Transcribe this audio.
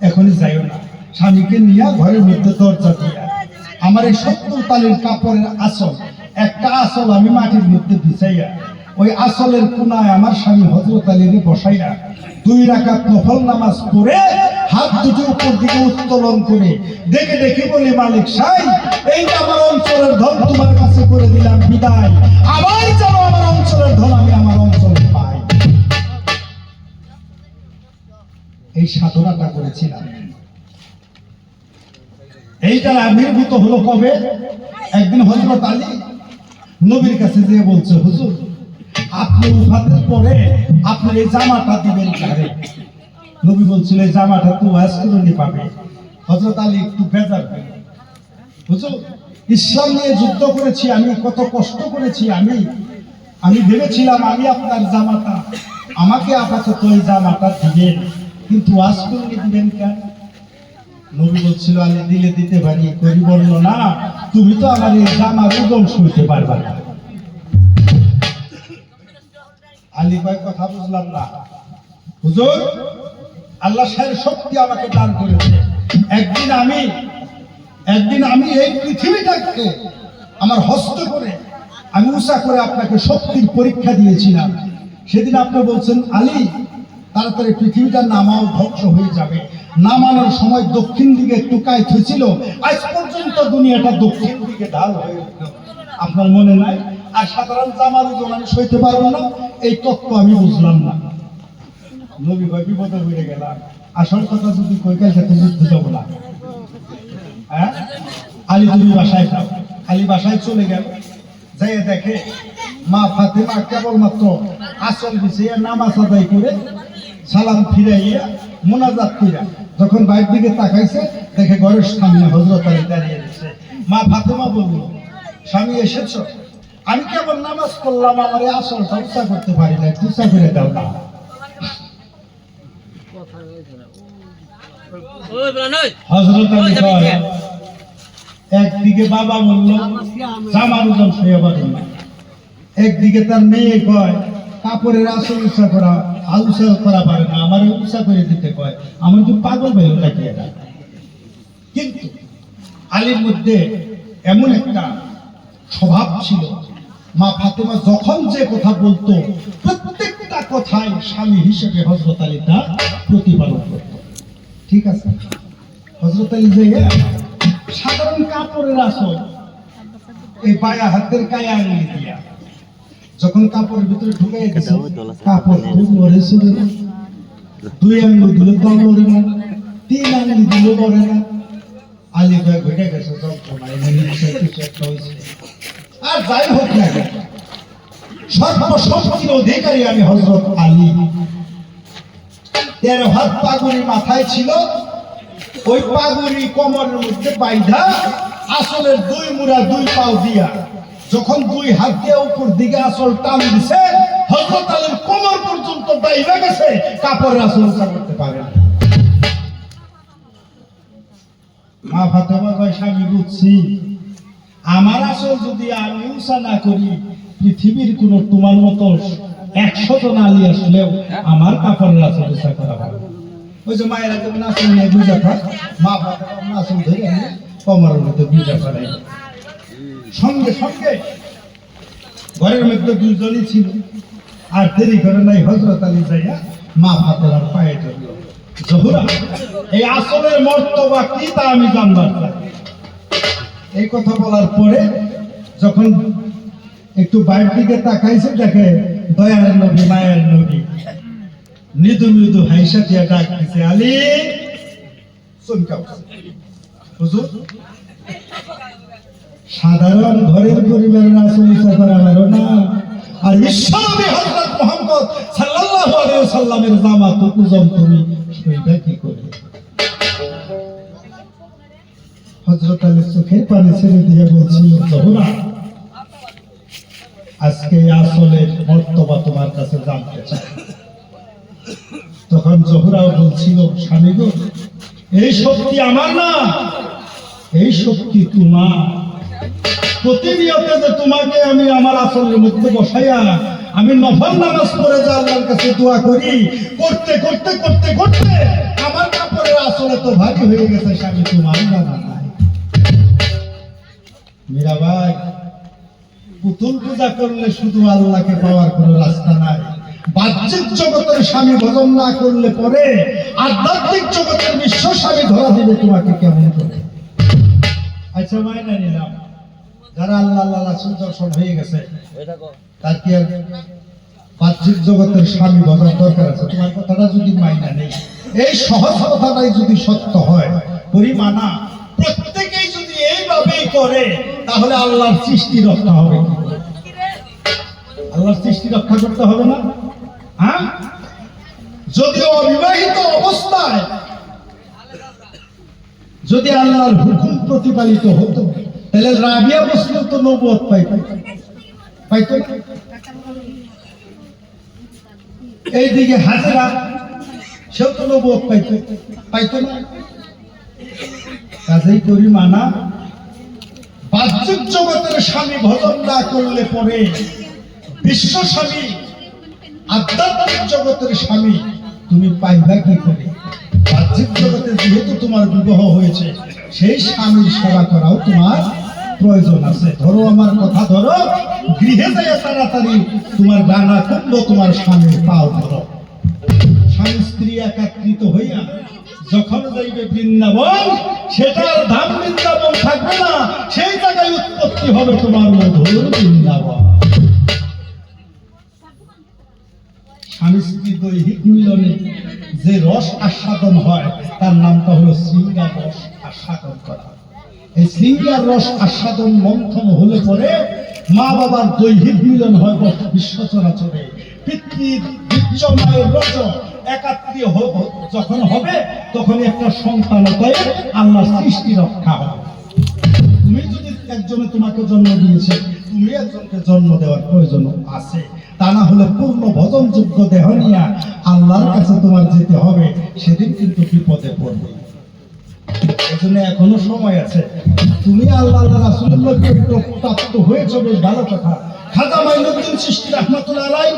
এখনই যাইও না। স্বামীকে নিয়ে ঘরের মধ্যে দরজা দিয়া। আমার এই সত্তর তালের কাপড়ের আসল, একটা আসল আমি মাটির মধ্যে বিছাইয়া, ওই আসলের কোনায় আমার স্বামী হজরত আলীকে বসাইয়া দুই রাকাত নফল নামাজ পড়ে হাত দুটো উপর দিকে উত্তোলন করে দেখে দেখে বলি, মালিক সাই, এই আমার অঞ্চলের ধন তোমার কাছে করে দিলাম, বিদায়। আবার যেন আমার অঞ্চলের ধন আমি আমার অঞ্চলে পাই। এই সাধনাটা করেছিলাম। এইটা আবির্ভূত হলো কবে? একদিন হজরত আলী নবীর কাছে যেয়ে বলছে, হুজুর, আপনি উফাতের পরে আপনি এই জামাটা দিবেন কারে? নবী বলছিল, এই জামাটা তো ওয়াসকুরনি পাবে। হজরত আলী একটু বেজার হুজুর, ইসলাম নিয়ে যুদ্ধ করেছি আমি, কত কষ্ট করেছি আমি। আমি ভেবেছিলাম আমি আপনার জামাটা, আমাকে আপাতত এই জামাটা দিবেন। কিন্তু ওয়াসকুরনি দিবেন কেন? নবী বলছিল আলী দিলে দিতে পারি করি বলল, না, তুমি তো আমার এই জামার ওজন শুনতে পারবা না। আলী ভাই কথা বুঝলাম না। হুজুর, আল্লাহ সাহেব শক্তি আমাকে দান করেছে। একদিন আমি একদিন আমি এই পৃথিবীটাকে আমার হস্ত করে, আমি উষা করে আপনাকে শক্তির পরীক্ষা দিয়েছিলাম। সেদিন আপনি বলছেন, আলী তাড়াতাড়ি পৃথিবীটা নামাও, ধ্বংস হয়ে যাবে। নামানোর সময় দক্ষিণ দিকে একটু কায়ত হয়েছিল আজ পর্যন্ত দুনিয়াটা দক্ষিণ দিকে ঢাল হয়ে আপনার মনে নাই? আর সাধারণ জামার ওজন আমি সইতে পারব না? এই তত্ত্ব আমি বুঝলাম না। নবী ভাই বিপদে হয়ে গেলাম। আসল কথা যদি কই তো যুদ্ধ যাব না? হ্যাঁ? আলী তুমি বাসায় যাও, আলী বাসায় চলে গেল। যাইয়ে দেখে মা ফাতেমা কেবলমাত্র আসল বিষয়ে নামাজ আদায় করে সালাম ফিরাইয়া মোনাজাত কইরা যখন বাইরের দিকে তাকাইছে, দেখে ঘরের সামনে হজরত আলী দাঁড়িয়ে রয়েছে। মা ফাতেমা বলল, স্বামী এসেছ? আমি কেবল নামাজ পড়লাম, আমার আসলটা উচ্চা করতে পারি না উচ্চা করে দাও না। হজরত আলী একদিকে বাবা বলল, জামার পারবে একদিকে তার মেয়ে কয় কাপড়ের আসল উৎসা করা আউসা করা পারে না, আমার উৎসা করে দিতে কয়। আমার তো পাগল ভাই তাকিয়ে না কিন্তু আলীর মধ্যে এমন একটা স্বভাব ছিল, মা ফাতেমা যখন যে কথা বলতো, প্রত্যেকটা কথাই স্বামী হিসেবে হজরত আলী তা প্রতিপালন করত। ঠিক আছে? হজরত আলী যে সাধারণ কাপড়ের আসল, এই বায়া হাতের গায়ে আঙুলি দিয়া। যখন কাপড়ের ভিতরে ঢুকে গেছে কাপড় না। দুই আঙুল দিলে তো লড়ে না তিন আঙুল দিলে লড়ে না। আলী ভাই ঘটে গেছে যন্ত্রণা এমন ইচ্ছা কিছু একটা হয়েছে। আর যাই হোক না সর্বশক্তির অধিকারী আমি হজরত আলী। তেরো হাত পাগুড়ি মাথায় ছিল ওই পাগুড়ি কোমরের মধ্যে বাইধা আসলের দুই মুড়া দুই পাও দিয়া যখন দুই হাত দিয়ে উপর দিকে আসল টান দিছে হজরত আলীর কোমর পর্যন্ত বাইরে গেছে কাপড়ের আসল উঁচা করতে পারে মা স্বামী, বুঝছি। আমার আসল যদি আমি উষা না করি, পৃথিবীর কোন তোমার মতো একশো জন আলী আসলেও আমার কাপড়ের আসল করা হবে ওই যে মায়েরা যেমন আসল নিয়ে বুঝা থাক। মা আসল ধরে কমরের মধ্যে বুঝা সঙ্গে সঙ্গে ঘরের মধ্যে দুইজনই ছিল। আর দেরি করে নাই হজরত আলী যাইয়া মা ফাতেমার পায়ে ধরল। জহুরা, এই আসলের মর্তবা কি তা আমি জানবার এই কথা বলার পরে যখন একটু বাইরের দিকে তাকাইছে, দেখে দয়ালের নবী, মায়ের নবী। মৃদু মৃদু হাইসা দিয়া ডাক দিছে, আলী, চমকা হুজুর সাধারণ ঘরের পরিবারের আসল ইচ্ছা করা না। আর বিশ্বনবী হযরত মুহাম্মদ সাল্লাল্লাহু আলাইহি ওয়াসাল্লামের ওজন তুমি কি করে? আলী চোখের পানি ছেড়ে দিয়ে বলছিল জহুরা আজকে এই আসলের মর্তবা তোমার কাছে জানতে চাই। তখন জহুরাও বলছিল, স্বামী এই শক্তি আমার না, এই শক্তি তোমার। প্রতিনিয়ত যে তোমাকে আমি আমার আসলের মধ্যে বসাইয়া আমি নফল নামাজ পড়ে যে আল্লাহর কাছে দোয়া করি, করতে করতে করতে করতে আমার কাপড়ের আসল এত ভারী হয়ে গেছে স্বামী তোমার নাই মীরাবাই পুতুল পূজা করলে শুধু আল্লাহকে পাওয়ার কোনো রাস্তা নাই। বাহ্যিক জগতের স্বামী ভজন না করলে পরে আধ্যাত্মিক জগতের বিশ্ব স্বামী ধরা দিবে তোমাকে কেমন করে? আচ্ছা মাইনা নিলাম। যারা আল্লাহ আল্লাহ রাসূল দর্শন হয়ে গেছে তার কি আর বাহ্যিক জগতের স্বামী ভজন দরকার আছে? তোমার কথাটা যদি মাইনা নেই এই সহজ কথাটাই যদি সত্য হয় পরিমানা প্রত্যেকেই যদি এইভাবেই করে তাহলে আল্লাহর সৃষ্টি রক্ষা হবে আল্লাহর সৃষ্টি রক্ষা করতে হবে না? হ্যাঁ? যদি অবিবাহিত অবস্থায় যদি আল্লাহর হুকুম প্রতিপালিত হতো তাহলে রাবিয়া মুসলিম তো নবুয়ত পাইত পাইতো? এইদিকে হাজরা, সেও তো নবুয়ত পাইতো। পাইতো না? কাজেই করি মানা বাহ্যিক জগতের স্বামী ভজন না করলে পরে বিশ্ব স্বামী, আধ্যাত্মিক জগতের স্বামী তুমি পাইবা কি করে? বাহ্যিক জগতে যেহেতু তোমার বিবাহ হয়েছে, সেই স্বামীর সেবা করাও তোমার প্রয়োজন আছে। ধরো আমার কথা ধরো, গৃহে যাইয়া তাড়াতাড়ি তোমার ডানা কুণ্ড তোমার স্বামীর পাও ধরো। স্বামী স্ত্রী একাকৃত হইয়া যখন যাইবে বৃন্দাবন, সেটার ধাম বৃন্দাবন থাকবে না, সেই জায়গায় উৎপত্তি হবে তোমার মধুর বৃন্দাবন। স্বামী স্ত্রী দৈহিক মিলনে যে রস আস্বাদন হয়, তার নামটা হলো শৃঙ্গার রস আস্বাদন করা। এই শৃঙ্গার রস আস্বাদন মন্থন হলে পরে মা বাবার দৈহিক মিলন হয় বিশ্ব চরাচরে পিতৃ বীর্য মায়ের হ- হ- যখন হবে তখন একটা সন্তান হয়ে আল্লাহ সৃষ্টি রক্ষা হবে। তুমি যদি একজনে তোমাকে জন্ম দিয়েছে, তুমি একজনকে জন্ম দেওয়ার প্রয়োজন আছে। তা না হলে পূর্ণ ভজনযোগ্য দেহ নিয়ে আল্লাহর কাছে তোমার যেতে হবে, সেদিন কিন্তু বিপদে পড়বে। জন্য এখনও সময় আছে। তুমি আল্লাহ আল্লাহ রাসুল্লাহকে প্রাপ্ত হয়েছ বেশ ভালো কথা। খাজা মাইনুদ্দিন সৃষ্টি রহমতুল্লাহ আলাই